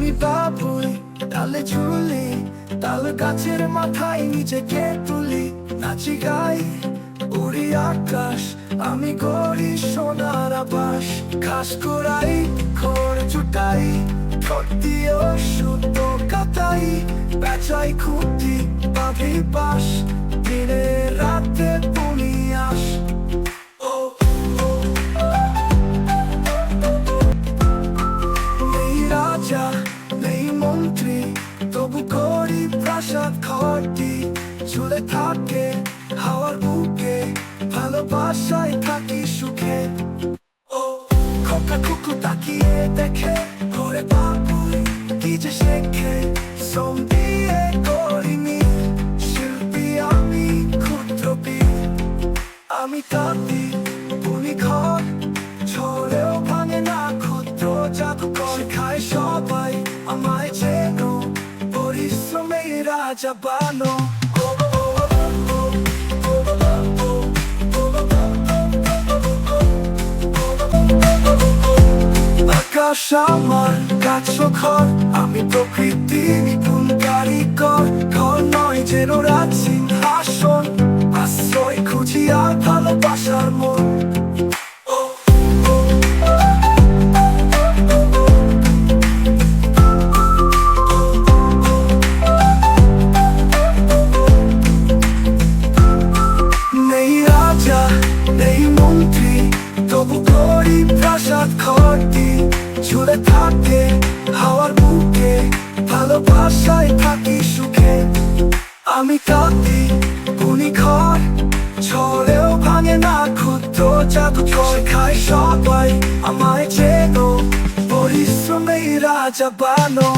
আমি বাবুই, তালে ঝুলি, তাল গাছের মাথায় নিজেকে তুলি। নাচি গাই, উড়ি আকাশ, আমি গড়ি সোনার আবাস। ঘাস কুড়াই খড় চুটাই ঠটিও সুতো কাতাই বেচাই খুঁটি, বাঁধি বাস দিনে রাতে বুনিয়াস মন্ত্রী, তবু করি প্রাসাদ ঘরটি ঝুলে থাকে, হাওয়ার বুকে ভালোবাসায় থাকি সুখে। ও খোকা কুকু তাকিয়ে দেখে ঘরে বাবুই, কি শেখে, শ্রম দিয়ে শিল্পী আমি ক্ষুদ্রপি আমি পরিশ্রমেই আকাশ আমার গাছ আমি প্রকৃতির নেই মন্ত্রী, তবু করি প্রাসাদ ঘরটি ঝুলে থাকে হাওয়ার বুকে। ভালোবাসায় থাকি সুখে, আমি কাঁদি বুনি ঘর ছড়েও ভাঙে না ক্ষুদ্র জাদুঘর খায় সবাই আমায় যেন পরিশ্রমেই রাজা বানো।